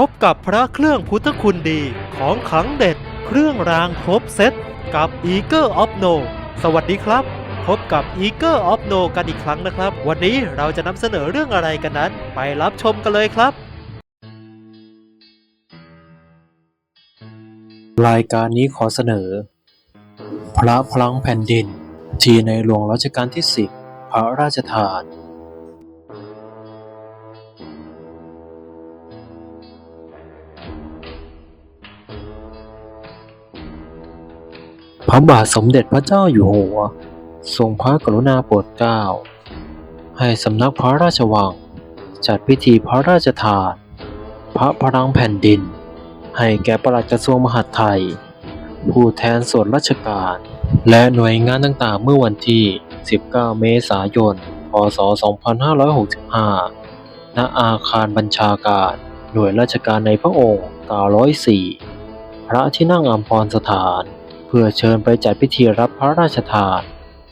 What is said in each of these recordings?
พบกับพระเครื่องพุทธคุณดีของขังเด็ด เครื่องรางครบเซตกับ Eager of No สวัสดีครับ พบกับ Eager of No กันอีกครั้งนะครับ วันนี้เราจะนำเสนอเรื่องอะไรกันนั้น ไปรับชมกันเลยครับ รายการนี้ขอเสนอ พระพลังแผ่นดิน ที่ในหลวงรัชกาลที่ 10 พระราชทาน พระบาทสมเด็จพระเจ้าอยู่หัว ทรงพระกรุณาโปรดเกล้า ให้สำนักพระราชวัง จัดพิธีพระราชทาน พระพลังแผ่นดิน ให้แก่ปลัดกระทรวงมหาดไทย ผู้แทนส่วนราชการ และหน่วยงานต่างๆเมื่อวันที่ 19 เมษายน พศ 2565 ณ อาคารบัญชาการ หน่วยราชการในพระองค์ 904 พระที่นั่งอัมพรสถาน พื่อเชิญไปจัดพิธีรับพระราชทาน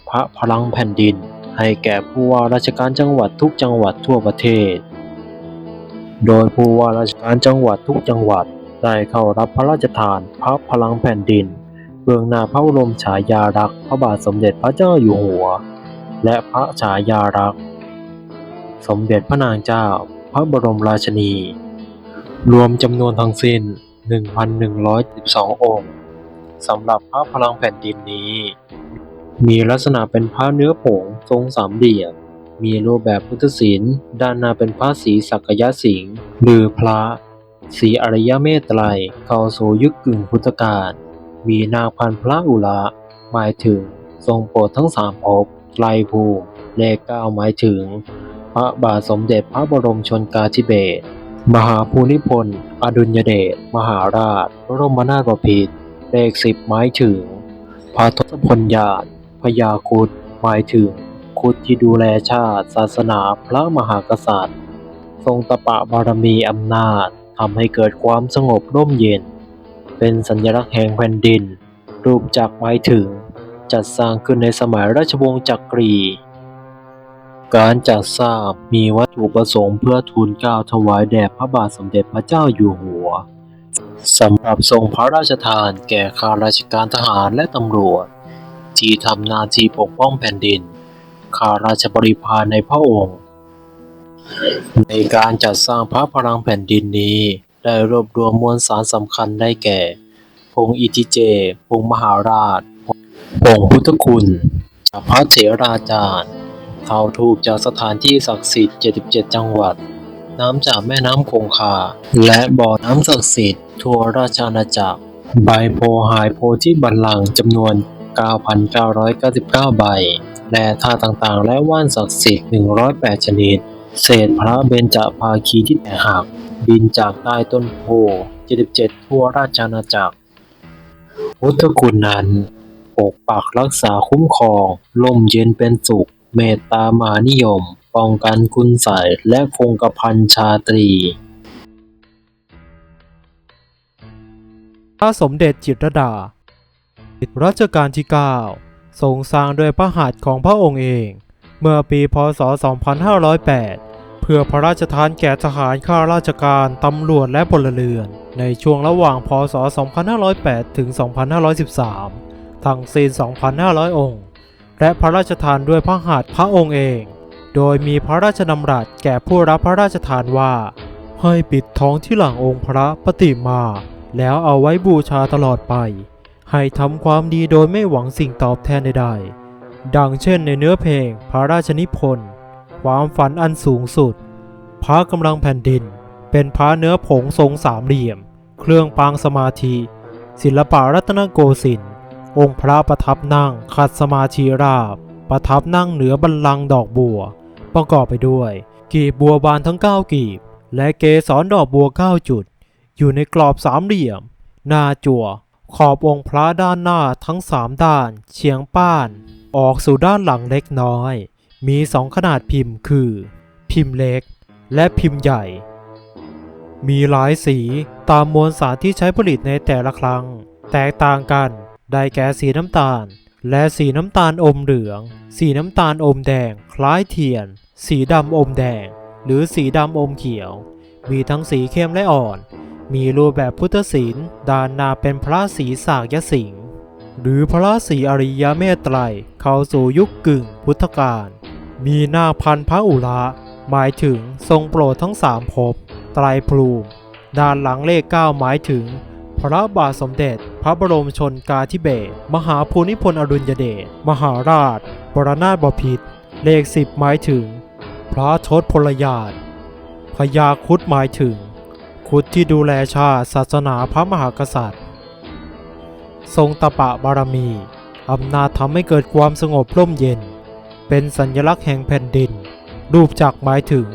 พระพลังแผ่นดิน ให้แก่ผู้ว่าราชการจังหวัดทุกจังหวัดทั่วประเทศ โดยผู้ว่าราชการจังหวัดทุกจังหวัดได้เข้ารับพระราชทาน พระพลังแผ่นดิน เบื้องหน้าพระบรมฉายาลักษณ์พระบาทสมเด็จพระเจ้าอยู่หัว และพระฉายาลักษณ์สมเด็จพระนางเจ้า พระบรมราชินี รวมจำนวนทั้งสิ้น 1,112 องค์ สำหรับพระพลังแผ่นดินนี้ มีลักษณะเป็นพระเนื้อผงทรงสามเหลี่ยม มีรูปแบบพุทธศิลป์ด้านหน้าเป็นพระศรีสักยะสิงห์หรือพระศรีอริยเมตไตรเข้าสู่ยุคกึ่งพุทธกาลมีนาคพันพระอุระหมายถึงทรงโปรดทั้งสามภพไตรภูมิเลขเก้าหมายถึง พระบาทสมเด็จพระบรมชนกาธิเบศรมหาภูมิพล อดุลยเดช มหาราช บรมนาถบพิตร เลขสิบหมายถึงพระทศพลญาติพญาคุดหมายถึงคุดที่ดูแลชาติศาสนาพระมหากษัตริย์ ทรงตะปะบารมีอำนาจทำให้เกิดความสงบร่มเย็น เป็นสัญลักษณ์แห่งแผ่นดิน รูปจักรหมายถึง จัดสร้างขึ้นในสมัยราชวงศ์จักรี การจัดสร้างมีวัตถุประสงค์เพื่อทูลเกล้าถวายแด่พระบาทสมเด็จพระเจ้าอยู่หัว สำหรับทรงพระราชทานแก่ข้าราชการทหารและตำรวจ ที่ทำหน้าที่ปกป้องแผ่นดินข้าราชบริพารในพระองค์ ในการจัดสร้างพระพลังแผ่นดินนี้ได้รวบรวมมวลสารสำคัญได้แก่ พงอิทิเจ พงมหาราช พงพุทธคุณจากพระเถราจารย์เท่าทูปจากสถานที่ศักดิ์สิทธิ์ 77 จังหวัด น้ำจากแม่น้ำคงคา และบ่อน้ำศักดิ์สิทธิ์ทั่วราชอาณาจักร ใบโพหายโพธิบัลลังก์จำนวน 9,999 ใบและท่าต่างๆ และว่านศักดิ์สิทธิ์ 108 ชนิด เศษพระเบญจภาคีที่แตกหักบินจากใต้ต้นโพ 77 ทั่วราชอาณาจักร พุทธคุณนั้นปกปักรักษาคุ้มครองล่มเย็นเป็นสุข เมตตามหานิยม ป้องกันคุณใสยและคงกระพันชาตรีพระสมเด็จจิตรดารัชกาลที่ 9 ทรงสร้างด้วยพระหัตถ์ของพระองค์เอง เมื่อปีพศ 2508 เพื่อพระราชทานแก่ทหารข้าราชการ ตำรวจและพลเรือน ในช่วงระหว่างพศ 2508 ถึง 2513 ทั้งสิ้น 2,500 องค์ และพระราชทานด้วยพระหัตถ์พระองค์เอง โดยมีพระราชดำรัสแก่ผู้รับพระราชทานว่า ให้ปิดท้องที่หลังองค์พระปฏิมา แล้วเอาไว้บูชาตลอดไป ให้ทำความดีโดยไม่หวังสิ่งตอบแทนใดๆ ดังเช่นในเนื้อเพลงพระราชนิพนธ์ความฝันอันสูงสุด พระกำลังแผ่นดิน เป็นพระเนื้อผงทรงสามเหลี่ยม เครื่องปางสมาธิ ศิลปะรัตนโกสินทร์องค์พระประทับนั่งขัดสมาธิราบ ประทับนั่งเหนือบัลลังก์ดอกบัว ประกอบไปด้วย กีบบัวบานทั้ง 9 กีบ และเกสรดอกบัว 9 จุด อยู่ในกรอบสามเหลี่ยม หน้าจั่ว ขอบองค์พระด้านหน้าทั้งสามด้าน เฉียงป้าน ออกสู่ด้านหลังเล็กน้อย มีสองขนาดพิมพ์คือ พิมพ์เล็ก และพิมพ์ใหญ่ มีหลายสีตามมวลสารที่ใช้ผลิตในแต่ละครั้ง แตกต่างกัน ได้แก่สีน้ำตาล และสีน้ำตาลอมเหลือง สีน้ำตาลอมแดง คล้ายเทียน สีดำอมแดง หรือสีดำอมเขียว มีทั้งสีเข้มและอ่อน มีรูปแบบพุทธศิลป์ด้านหน้าเป็นพระศรีสากยสิงห์หรือพระศรีอริยเมตไตรเข้าสู่ยุคกึ่งพุทธกาลมีหน้าพันพระอุระ หมายถึงทรงโปรดทั้งสามภพไตรพลูมิ ด้านหลังเลขเก้าหมายถึง พระบาทสมเด็จ พระบรมชนกาธิเบศรมหาภูมิพลอดุลยเดชมหาราช บรนาถบพิตรเลขสิบหมายถึง พระชดพลยานพญาคุดหมายถึง คุดที่ดูแลชาติศาสนาพระมหากษัตริย์ ทรงตะปะบารมีอำนาจทำให้เกิดความสงบร่มเย็น เป็นสัญลักษณ์แห่งแผ่นดิน รูปจักรหมายถึง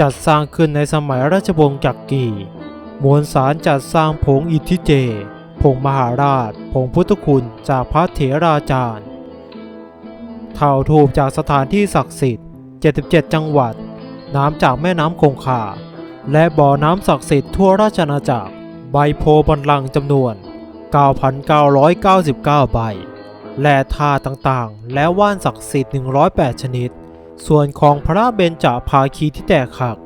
จัดสร้างขึ้นในสมัยราชวงศ์จักรี มวลสารจัดสร้างผงอิทธิเจ ผงมหาราช ผงพุทธคุณจากพระเถราจารย์เท่าถูกจากสถานที่ศักดิ์สิทธิ์ 77 จังหวัด น้ำจากแม่น้ำคงคา และบ่อน้ำศักดิ์สิทธิ์ทั่วราชอาณาจักร ใบโพบันลังจำนวน 9,999 ใบ และท่าต่างๆ และว่านศักดิ์สิทธิ์ 108 ชนิด ส่วนของพระเบญจภาคีที่แตกหัก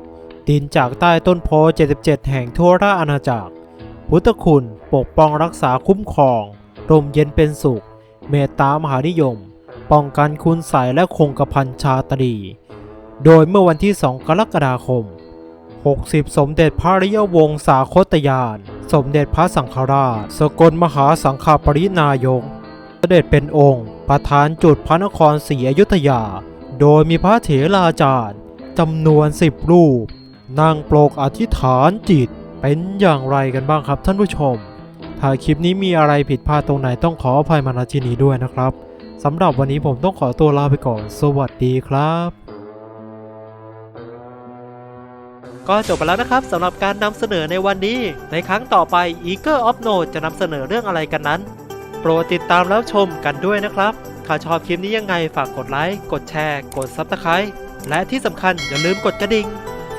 ดินจากใต้ต้นโพ 77 แห่งทั่วราชอาณาจักร พุทธคุณปกป้องรักษาคุ้มครองร่มเย็นเป็นสุข เมตตามหานิยม ป้องกันคุณใสยและคงกระพันชาตรี โดยเมื่อวันที่ 2 กรกฎาคม 60 สมเด็จพระริยวงศาคตยาน สมเด็จพระสังฆราช สกลมหาสังฆปรินายก เสด็จเป็นองค์ ประธานจุดพระนครศรีอยุธยา โดยมีพระเถราจารย์จำนวน 10 รูป นั่งโปรกอธิษฐานจิตเป็นอย่างไรกันบ้างครับท่านผู้ชม ถ้าคลิปนี้มีอะไรผิดพลาดตรงไหนต้องขออภัยมาณที่นี้ด้วยนะครับสำหรับวันนี้ผมต้องขอตัวลาไปก่อน สวัสดีครับก็จบไปแล้วนะครับสำหรับการนำเสนอในวันนี้ ในครั้งต่อไป Eagle of Note จะนำเสนอเรื่องอะไรกันนั้น โปรดติดตามแล้วชมกันด้วยนะครับ ถ้าชอบคลิปนี้ยังไงฝากกดไลค์ กดแชร์ กด Subscribe และที่สำคัญอย่าลืมกดกระดิ่ง